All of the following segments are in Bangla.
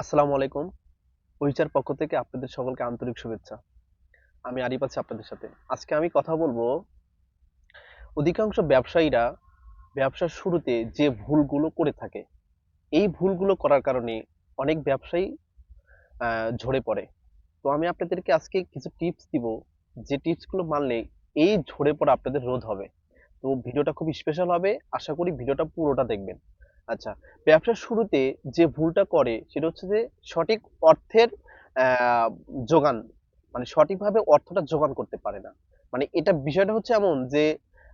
আসসালামু আলাইকুম। পরিচার পক্ষ থেকে আপনাদের সকলকে আন্তরিক শুভেচ্ছা। আমি আরিফ আছি আপনাদের সাথে। আজকে আমি কথা বলব অধিকাংশ ব্যবসায়ীরা ব্যবসার শুরুতে যে ভুলগুলো করে থাকে, এই ভুলগুলো করার কারণে অনেক ব্যবসায়ী ঝরে পড়ে। তো আমি আপনাদেরকে আজকে কিছু টিপস দিব, যে টিপসগুলো মানলে এই ঝরে পড়া আপনাদের রোধ হবে। তো ভিডিওটা খুব স্পেশাল হবে। আশা করি ভিডিওটা পুরোটা দেখবেন। আচ্ছা ব্যবসার শুরুতে যে ভুলটা করে সেটা হচ্ছে যে সঠিক অর্থের যোগান মানে সঠিকভাবে অর্থটা যোগান করতে পারে না। মানে এটা বিষয়টা হচ্ছে এমন যে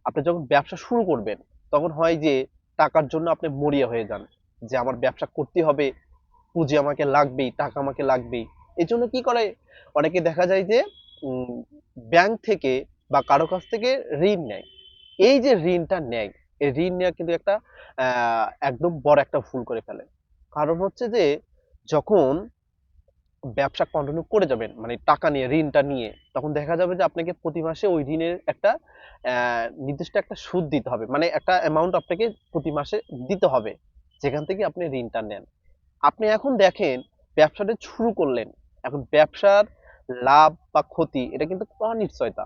আপনি যখন ব্যবসা শুরু করবেন, তখন হয় যে টাকার জন্য আপনি মরিয়া হয়ে যান যে আমার ব্যবসা করতে হবে, পুঁজি আমাকে লাগবেই, টাকা আমাকে লাগবেই। এই জন্য কি করে? অনেকে দেখা যায় যে ব্যাংক থেকে বা কারও কাছ থেকে ঋণ নেয়। এই যে ঋণটা নেয় এই ঋণ নেওয়া কিন্তু একটা একদম বড় একটা ভুল করে ফেলে। কারণ হচ্ছে যে, যখন ব্যবসা কন্টিনিউ করে যাবেন মানে টাকা নিয়ে, ঋণটা নিয়ে, তখন দেখা যাবে যে আপনাকে প্রতি মাসে ওই ঋণের একটা নির্দিষ্ট একটা সুদ দিতে হবে। মানে একটা অ্যামাউন্ট আপনাকে প্রতি মাসে দিতে হবে, যেখান থেকে আপনি ঋণটা নেন। আপনি এখন দেখেন, ব্যবসাটা শুরু করলেন। এখন ব্যবসার লাভ বা ক্ষতি, এটা কিন্তু অনিশ্চয়তা।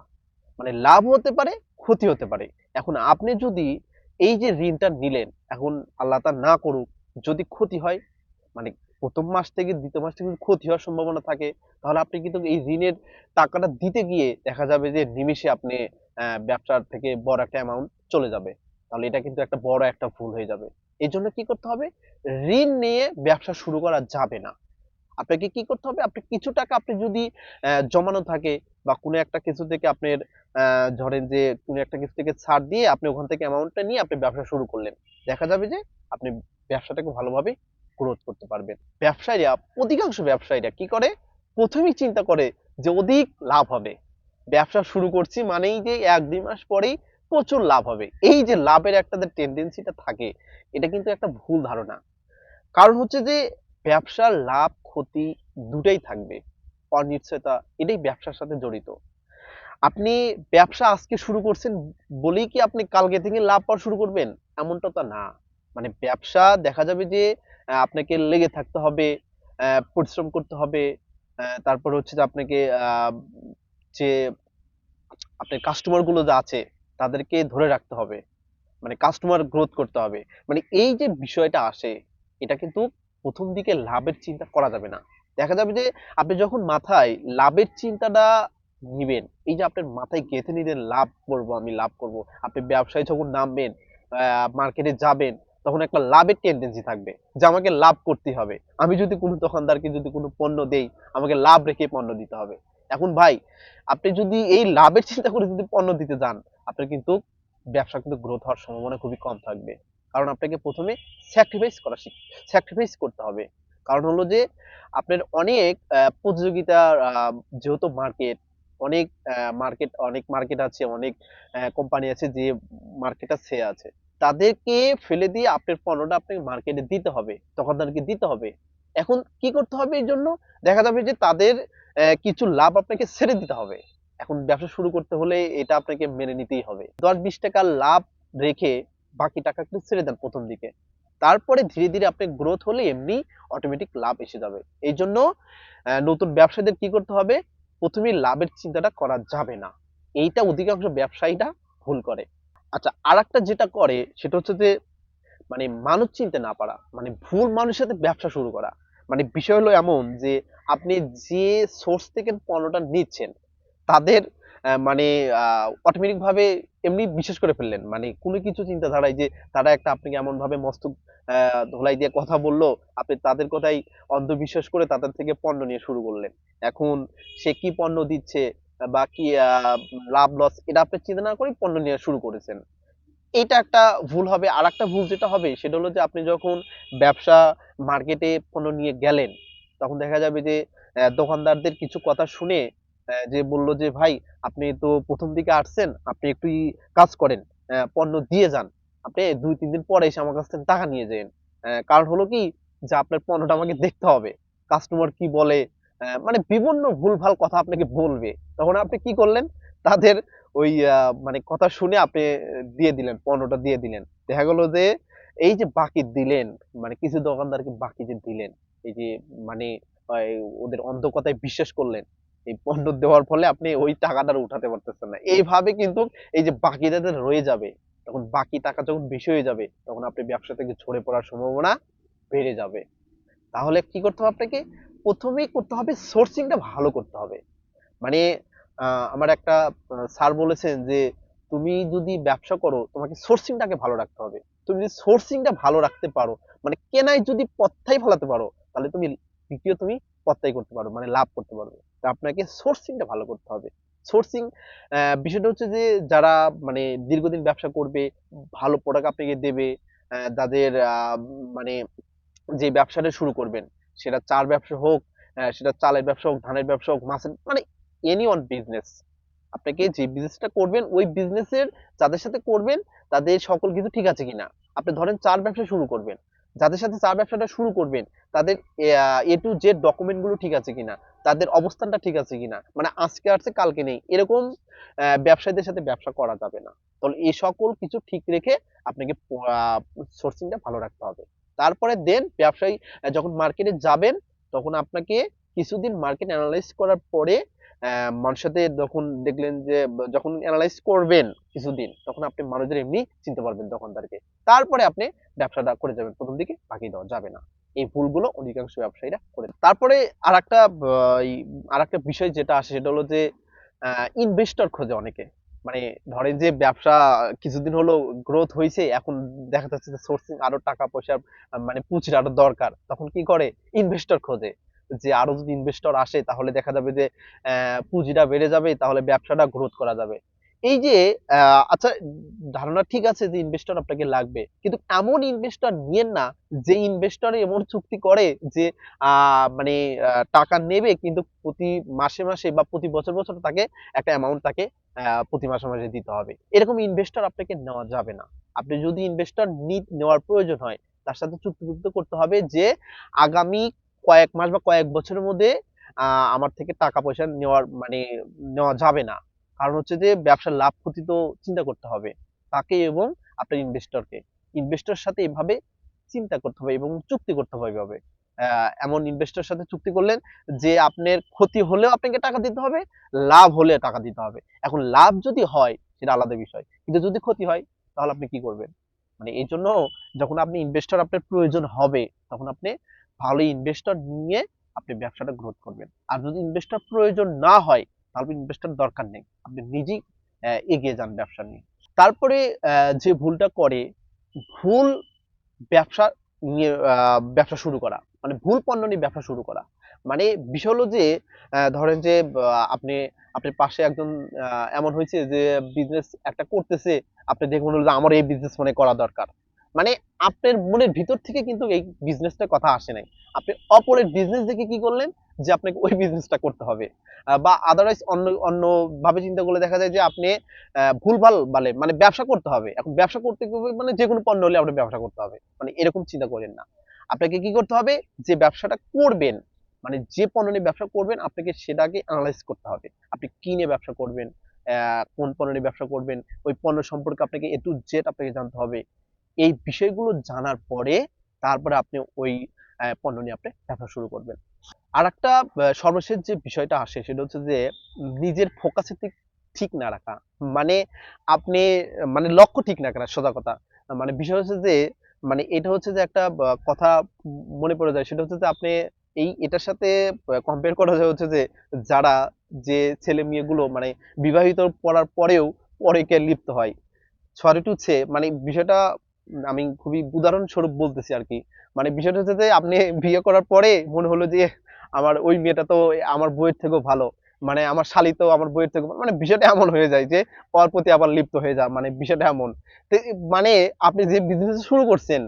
মানে লাভ হতে পারে, ক্ষতি হতে পারে। এখন আপনি যদি এই যে ঋণটা নিলেন, এখন আল্লাহ তা না করুক, যদি ক্ষতি হয় মানে প্রথম মাস থেকে দ্বিতীয় মাস থেকে ক্ষতি হওয়ার সম্ভাবনা থাকে, তাহলে আপনি কিন্তু এই ঋণের টাকাটা দিতে গিয়ে দেখা যাবে যে নিমিষে আপনি ব্যবসার থেকে বড় একটা অ্যামাউন্ট চলে যাবে। তাহলে এটা কিন্তু একটা বড় একটা ভুল হয়ে যাবে। এই জন্য কি করতে হবে? ঋণ নিয়ে ব্যবসা শুরু করা যাবে না। আপনাকে কি করতে হবে? আপনি কিছু টাকা আপনি যদি জমানো থাকে বা কোনো একটা কিছু থেকে আপনার ধরেন যে কোনো একটা কিছু থেকে ছাড় দিয়ে আপনি ওখান থেকে অ্যামাউন্টটা নিয়ে আপনি ব্যবসা শুরু করলেন। দেখা যাবে যে আপনি ব্যবসাটাকে ভালোভাবে গ্রোথ করতে পারবেন। ব্যবসায়ীরা, অধিকাংশ ব্যবসায়ীরা কি করে? প্রথমেই চিন্তা করে যে অধিক লাভ হবে। ব্যবসা শুরু করছি মানেই যে এক দুই মাস পরেই প্রচুর লাভ হবে। এই যে লাভের একটা টেন্ডেন্সিটা থাকে, এটা কিন্তু একটা ভুল ধারণা। কারণ হচ্ছে যে ব্যবসার লাভ, ক্ষতি দুটাই থাকবে। অনিশ্চয়তা, এটাই ব্যবসার সাথে জড়িত। আপনি ব্যবসা আজকে শুরু করছেন বলেই কি আপনি কালকে থেকে লাভ পাওয়া শুরু করবেন? এমনটা তো না। মানে ব্যবসা দেখা যাবে যে আপনাকে লেগে থাকতে হবে পরিশ্রম করতে হবে তারপর হচ্ছে যে আপনাকে যে আপনার কাস্টমারগুলো যা আছে, তাদেরকে ধরে রাখতে হবে। মানে কাস্টমার গ্রোথ করতে হবে। মানে এই যে বিষয়টা আসে, এটা কিন্তু প্রথম দিকে লাভের চিন্তা করা যাবে না। দেখা যাবে যে আপনি যখন মাথায় লাভের চিন্তাটা নিবেন, এই যে আপনার মাথায় গেঁথে নিলেন, লাভ করব আমি, লাভ করব। আপনি ব্যবসায় যখন নামবেন মার্কেটে যাবেন, তখন একটা লাভের টেন্ডেন্সি থাকবে যে আমাকে লাভ করতে হবে। আমি যদি কোনো দোকানদারকে যদি কোনো পণ্য দেই, আমাকে লাভ রেখে পণ্য দিতে হবে। এখন ভাই, আপনি যদি এই লাভের চিন্তা করে যদি পণ্য দিতে যান, আপনার কিন্তু ব্যবসা কিন্তু গ্রোথ হওয়ার সম্ভাবনা খুবই কম থাকবে। কারণ আপনাকে প্রথমে স্যাক্রিফাইস করা স্যাক্রিফাইস করতে হবে। কারণ হলো যে, আপনার অনেক প্রতিযোগিতার যেহেতু মার্কেট অনেক মার্কেট অনেক মার্কেট আছে, অনেক কোম্পানি আছে যে মার্কেট আছে আছে। তাদেরকে ফেলে দিয়ে আপনার পণ্যটা আপনাকে মার্কেটে দিতে হবে, দোকানদারকে দিতে হবে। এখন কি করতে হবে এই জন্য? দেখা যাবে যে তাদের কিছু লাভ আপনাকে ছেড়ে দিতে হবে। এখন ব্যবসা শুরু করতে হলে এটা আপনাকে মেনে নিতেই হবে। দশ বিশ টাকা লাভ রেখে বাকি টাকা কিন্তু ছেড়ে দেন প্রথম দিকে। তারপরে ধীরে ধীরে আপনি গ্রোথ হলে এমনি অটোমেটিক লাভ এসে যাবে। এই জন্য নতুন ব্যবসায়ীদের কি করতে হবে? প্রথমেই লাভের চিন্তাটা করা যাবে না। এইটা অধিকাংশ ব্যবসায়ীরা ভুল করে। আচ্ছা আর যেটা করে, সেটা হচ্ছে যে মানে মানুষ চিনতে না পারা মানে ভুল মানুষের সাথে ব্যবসা শুরু করা। মানে বিষয় হলো এমন যে, আপনি যে সোর্স থেকে পণ্যটা নিচ্ছেন, তাদের মানে অটোমেটিক ভাবে এমনি বিশ্বাস করে ফেললেন। মানে কোনো কিছু চিন্তাধারায় যে তারা একটা আপনাকে এমন ভাবে মস্তক ধোলাই দিয়ে কথা বলল, আপনি তাদের কথাই অন্ধবিশ্বাস করে তাদের থেকে পণ্য নিয়ে শুরু করলেন। এখন সে কি পণ্য দিচ্ছে বা কি লাভ, লস, এটা আপনি চিন্তা না করে পণ্য নিয়ে শুরু করেছেন। এটা একটা ভুল হবে। আর একটা ভুল যেটা হবে, সেটা হলো যে আপনি যখন ব্যবসা মার্কেটে পণ্য নিয়ে গেলেন, তখন দেখা যাবে যে দোকানদারদের কিছু কথা শুনে যে বলল যে, ভাই, আপনি তো প্রথম দিকে আসছেন, আপনি একটু কাজ করেন পণ্য দিয়ে যান। আপনি দুই, তিন দিন পরে এসে আমার কাছ থেকে টাকা নিয়ে যান কারণ হলো কি? যে আপনার পণ্যটা আমাকে দেখতে হবে কাস্টমার কি বলে মানে বিভিন্ন ভুলভাল কথা আপনাকে বলবে। তখন আপনি কি করলেন? তাদের ওই মানে কথা শুনে আপনি দিয়ে দিলেন, পণ্যটা দিয়ে দিলেন। দেখা গেল যে, এই যে বাকি দিলেন মানে কিছু দোকানদারকে বাকি যে দিলেন, এই যে মানে ওদের অন্ধ কথায় বিশ্বাস করলেন এই পণ্য দেওয়ার ফলে আপনি ওই টাকাটা উঠাতে পারতেছেন না। এইভাবে কিন্তু এই যে বাকি যাদের রয়ে যাবে, তখন বাকি টাকা যখন বেশি হয়ে যাবে, তখন আপনি ব্যবসা থেকে ঝরে পড়ার সম্ভাবনা বেড়ে যাবে। তাহলে কি করতে হবে আপনাকে? প্রথমেই করতে হবে সোর্সিংটা ভালো করতে হবে। মানে আমার একটা স্যার বলেছেন যে, তুমি যদি ব্যবসা করো, তোমাকে সোর্সিংটাকে ভালো রাখতে হবে। তুমি যদি সোর্সিংটা ভালো রাখতে পারো মানে কেনায় যদি পথ্যাই ফেলাতে পারো, তাহলে তুমি দ্বিতীয় তুমি পথ্যাই করতে পারো মানে লাভ করতে পারবে। তা আপনাকে সোর্সিংটা ভালো করতে হবে। সোর্সিং বিষয়টা হচ্ছে যে যারা মানে দীর্ঘদিন ব্যবসা করবে ভালো প্রোডাক্ট আপনাকে দেবে আহ, মানে যে ব্যবসাটা শুরু করবেন সেটা চার ব্যবসা হোক সেটা চালের ব্যবসা হোক ধানের ব্যবসা হোক মাছের মানে এনি ওয়ান বিজনেস আপনাকে যে বিজনেসটা করবেন ওই বিজনেসের যাদের সাথে করবেন তাদের সকল কিছু ঠিক আছে কিনা? আপনি ধরেন চার ব্যবসা শুরু করবেন। যাদের সাথে চার ব্যবসাটা শুরু করবেন, তাদের এ টু জেড ডকুমেন্টগুলো ঠিক আছে কিনা, তাদের অবস্থানটা ঠিক আছে কিনা মানে আজকে আছে কালকে নেই, এরকম ব্যবসায়ীদের সাথে ব্যবসা করা যাবে না। তাহলে এই সকল কিছু ঠিক রেখে আপনাকে সোর্সিংটা ভালো রাখতে হবে। তারপরে দেন ব্যবসায়ী যখন মার্কেটে যাবেন, তখন আপনাকে কিছুদিন মার্কেট অ্যানালাইজ করার পরে মানুষের যখন দেখলেন যে, যখন অ্যানালাইজ করবেন কিছুদিন, তখন আপনি মানুষদের এমনি চিনতে পারবেন দোকানদারকে। তারপরে আপনি ব্যবসাটা করে যাবেন, প্রথম দিকে বাকি দেওয়া যাবে না। এই ভুলগুলো অধিকাংশ ব্যবসায়ীরা করে তারপরে আর একটা আর একটা বিষয় যেটা আসে, সেটা হলো যে ইনভেস্টর খোঁজে অনেকে। মানে ধরেন যে, ব্যবসা কিছুদিন হলো গ্রোথ হয়েছে এখন দেখা যাচ্ছে যে সোর্সিং আরও টাকা পয়সা মানে পুঁজির আরও দরকার। তখন কি করে? ইনভেস্টর খোঁজে। যে আরও যদি ইনভেস্টর আসে, তাহলে দেখা যাবে যে পুঁজিটা বেড়ে যাবে, তাহলে ব্যবসাটা গ্রোথ করা যাবে। এই যে আচ্ছা ধারণা ঠিক আছে যে ইনভেস্টর আপনাকে লাগবে, কিন্তু এমন ইনভেস্টর নিয়েন না, যে ইনভেস্টর এমন চুক্তি করে যে মানে টাকা নেবে, কিন্তু প্রতি মাসে মাসে বা প্রতি বছর বছর তাকে একটা অ্যামাউন্ট তাকে প্রতি মাসে মাসে দিতে হবে। এরকম ইনভেস্টর আপনাকে নেওয়া যাবে না। আপনি যদি ইনভেস্টর নেওয়ার প্রয়োজন হয়, তার সাথে চুক্তিবদ্ধ করতে হবে যে, আগামী কয়েক মাস বা কয়েক বছরের মধ্যে আমার থেকে টাকা পয়সা নেওয়ার মানে নেওয়া যাবে না। কারণ হচ্ছে যে, ব্যবসার লাভ ক্ষতি তো চিন্তা করতে হবে। তাকে এবং আপনার ইনভেস্টরকে ইনভেস্টর সাথে এভাবে চিন্তা করতে হবে এবং চুক্তি করতে হবে এভাবে। এমন ইনভেস্টর সাথে চুক্তি করলেন যে, আপনার ক্ষতি হলেও আপনাকে টাকা দিতে হবে, লাভ হলে টাকা দিতে হবে। এখন লাভ যদি হয়, সেটা আলাদা বিষয়। কিন্তু যদি ক্ষতি হয়, তাহলে আপনি কি করবেন? মানে এই জন্য যখন আপনি ইনভেস্টর আপনার প্রয়োজন হবে, তখন আপনি ভালো ইনভেস্টর নিয়ে আপনি ব্যবসাটা গ্রোথ করবেন। আর যদি ইনভেস্টর প্রয়োজন না হয়, তাহলে ইনভেস্টর দরকার নেই। আপনি নিজেই এগিয়ে যান ব্যবসা নিয়ে। তারপরে যে ভুলটা করে, ভুল ব্যবসা নিয়ে ব্যবসা শুরু করা। মানে ভুল পণ্য নিয়ে ব্যবসা শুরু করা। মানে বিষয় হলো যে ধরেন যে আপনি আপনার পাশে একজন এমন হয়েছে যে বিজনেস একটা করতেছে, আপনি দেখে মনে হলো যে, আমার এই বিজনেস মানে করা দরকার। মানে আপনার মনের ভিতর থেকে কিন্তু এই বিজনেসটার কথা আসে নাই। আপনি অপরের বিজনেস দেখে কি করলেন? যে আপনাকে ওই বিজনেসটা করতে হবে। বা আদারওয়াইজ অন্য অন্য ভাবে চিন্তা করলে দেখা যায় যে আপনি ভুলভাল বলে মানে ব্যবসা করতে হবে। এখন ব্যবসা করতে মানে যে কোনো পণ্য হলে আপনি ব্যবসা করতে হবে। মানে এরকম চিন্তা করেন না। আপনাকে কি করতে হবে? যে ব্যবসাটা করবেন মানে যে পণ্য নিয়ে ব্যবসা করবেন, আপনাকে সেটাকে অ্যানালাইজ করতে হবে। আপনি কি নিয়ে ব্যবসা করবেন? কোন পণ্য নিয়ে ব্যবসা করবেন? ওই পণ্য সম্পর্কে আপনাকে এ টু জেড আপনাকে জানতে হবে। এই বিষয়গুলো জানার পরে তারপরে আপনি ওই পণ্য নিয়ে আপনি ব্যবসা শুরু করবেন। আর একটা সর্বশেষ যে বিষয়টা আসে সেটা হচ্ছে যে নিজের ফোকাসে ঠিক না রাখা। মানে আপনি মানে লক্ষ্য ঠিক না রাখা, সোজা কথা। মানে বিষয় হচ্ছে যে মানে এটা হচ্ছে যে একটা কথা মনে পড়ে যায়। সেটা হচ্ছে যে আপনি এই, এটার সাথে কম্পেয়ার করা যায় হচ্ছে যে যারা, যে ছেলে মেয়েগুলো মানে বিবাহিত পড়ার পরেও পরেকে লিপ্ত হয়। সরি টু সে মানে বিষয়টা আমি খুবই উদাহরণস্বরূপ বলতেছি আর কি। মানে বিষয়টা হচ্ছে যে, আপনি বিয়ে করার পরে মনে হলো যে, আমার ওই মেয়েটা তো আমার বইয়ের থেকেও ভালো। মানে আমার শালি তো আমার বইয়ের থেকে মানে বিষয়টা এমন হয়ে যায় যে, ওর প্রতি আবার লিপ্ত হয়ে যায় মানে বিষয়টা এমন। মানে আপনি যে বিজনেস শুরু করছেন,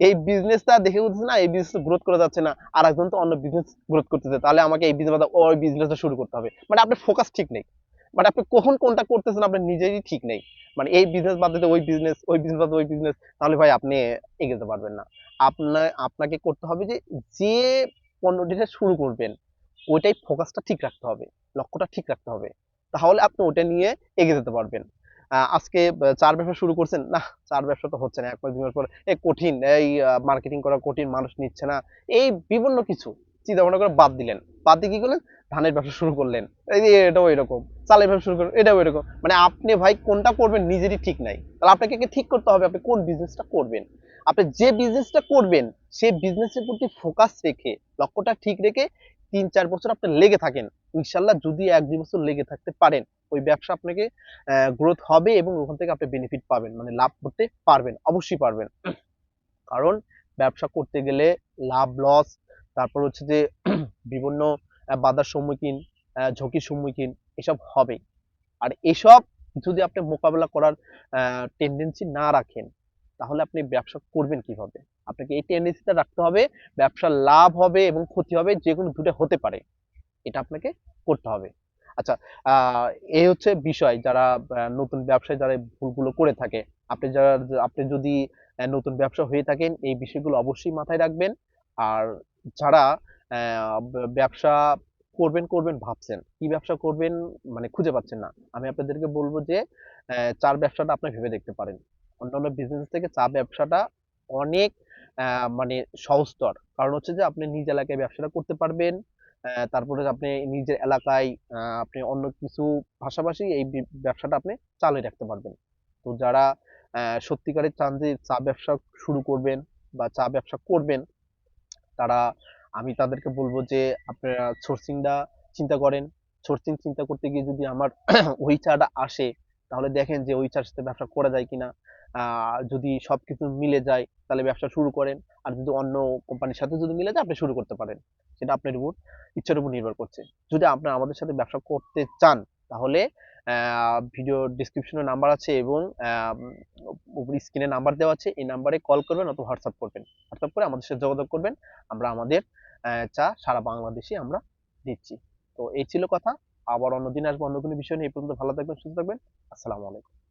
এই বিজনেসটা দেখে বুঝছে না, এই বিজনেস গ্রোথ করা যাচ্ছে না আর একজন তো অন্য বিজনেস গ্রোথ করতেছে, তাহলে আমাকে এই বিজনেস ওই বিজনেসটা শুরু করতে হবে। মানে আপনার ফোকাস ঠিক নেই। মানে আপনি কখন কোনটা করতেছেন আপনার নিজেরই ঠিক নেই। মানে এই বিজনেস বাদ দিতে ওই বিজনেস ওই বিজনেস বাদ ওই বিজনেস তাহলে ভাই আপনি এগিয়ে যেতে পারবেন না। আপনার আপনাকে করতে হবে যে যে পণ্যটিটা শুরু করবেন, ওইটাই ফোকাসটা ঠিক রাখতে হবে, লক্ষ্যটা ঠিক রাখতে হবে। তাহলে আপনি ওটা নিয়ে এগিয়ে যেতে পারবেন। আজকে চার ব্যবসা শুরু করছেন, না, চার ব্যবসা তো হচ্ছে না, এক মাস, দুই মাস পরে এ কঠিন, এই মার্কেটিং করা কঠিন, মানুষ নিচ্ছে না, এই বিভিন্ন কিছু। চিন্তা ভাবনা করে বাদ দিলেন। বাদ দিয়ে কি করলেন? ধানের ব্যবসা শুরু করলেন। এই যে এটাও এরকম। চালের ব্যবসা শুরু করলেন, এটাও এরকম। মানে আপনি ভাই কোনটা করবেন নিজেরই ঠিক নাই। তাহলে আপনাকে ঠিক করতে হবে আপনি কোন বিজনেসটা করবেন। আপনি যে বিজনেসটা করবেন সেই বিজনেসের প্রতি ফোকাস রেখে, লক্ষ্যটা ঠিক রেখে তিন চার বছর আপনি লেগে থাকেন। ইনশাল্লাহ যদি এক দুই বছর লেগে থাকতে পারেন, ওই ব্যবসা আপনাকে গ্রোথ হবে এবং ওখান থেকে আপনি বেনিফিট পাবেন। মানে লাভ করতে পারবেন, অবশ্যই পারবেন। কারণ ব্যবসা করতে গেলে লাভ লস তারপর হচ্ছে যে বিভিন্ন বাধার সম্মুখীন ঝুঁকির সম্মুখীন এসব হবে আর এসব যদি আপনি মোকাবেলা করার টেন্ডেন্সি না রাখেন, তাহলে আপনি ব্যবসা করবেন কীভাবে? আপনাকে এই টেন্ডেন্সিটা রাখতে হবে ব্যবসার লাভ হবে এবং ক্ষতি হবে যে কোনো দুটো হতে পারে। এটা আপনাকে করতে হবে। আচ্ছা এই হচ্ছে বিষয় যারা নতুন ব্যবসায় যারা ভুলগুলো করে থাকে। আপনি যারা, আপনি যদি নতুন ব্যবসা হয়ে থাকেন, এই বিষয়গুলো অবশ্যই মাথায় রাখবেন। আর যারা ব্যবসা করবেন করবেন ভাবছেন, কি ব্যবসা করবেন মানে খুঁজে পাচ্ছেন না। আমি আপনাদেরকে বলব যে চার ব্যবসাটা আপনি ভেবে দেখতে পারেন। অন্যান্য বিজনেস থেকে চা ব্যবসাটা অনেক মানে সহজতর। কারণ হচ্ছে যে, আপনি নিজ এলাকায় ব্যবসাটা করতে পারবেন তারপরে আপনি নিজের এলাকায় আপনি অন্য কিছু পাশাপাশি এই ব্যবসাটা আপনি চালিয়ে রাখতে পারবেন। তো যারা সত্যিকারের চান যে চা ব্যবসা শুরু করবেন বা চা ব্যবসা করবেন তারা, আমি তাদেরকে বলব যে আপনারা সোর্সিংটা চিন্তা করেন। সোর্সিং চিন্তা করতে গিয়ে যদি আমার ওই চাটা আসে, তাহলে দেখেন যে ওই চার সাথে ব্যবসা করা যায় কিনা। যদি সবকিছু মিলে যায়, তাহলে ব্যবসা শুরু করেন। আর যদি অন্য কোম্পানির সাথে যদি মিলে যায়, আপনি শুরু করতে পারেন। সেটা আপনার উপর, ইচ্ছার উপর নির্ভর করছে। যদি আপনারা আমাদের সাথে ব্যবসা করতে চান, তাহলে ভিডিও ডিসক্রিপশনে নাম্বার আছে এবং উপরে স্ক্রিনে নাম্বার দেওয়া আছে। এই নাম্বারে কল করবেন অথবা হোয়াটসঅ্যাপ করবেন। হোয়াটসঅ্যাপ করে আমাদের সাথে যোগাযোগ করবেন। আমরা আমাদের চা সারা বাংলাদেশে আমরা দিচ্ছি। তো এই ছিল কথা। আবার অন্যদিন আসব, অন্য কোনো বিষয় নিয়ে। এই পর্যন্ত ভালো থাকবেন, সুস্থ থাকবেন। আসসালামু আলাইকুম।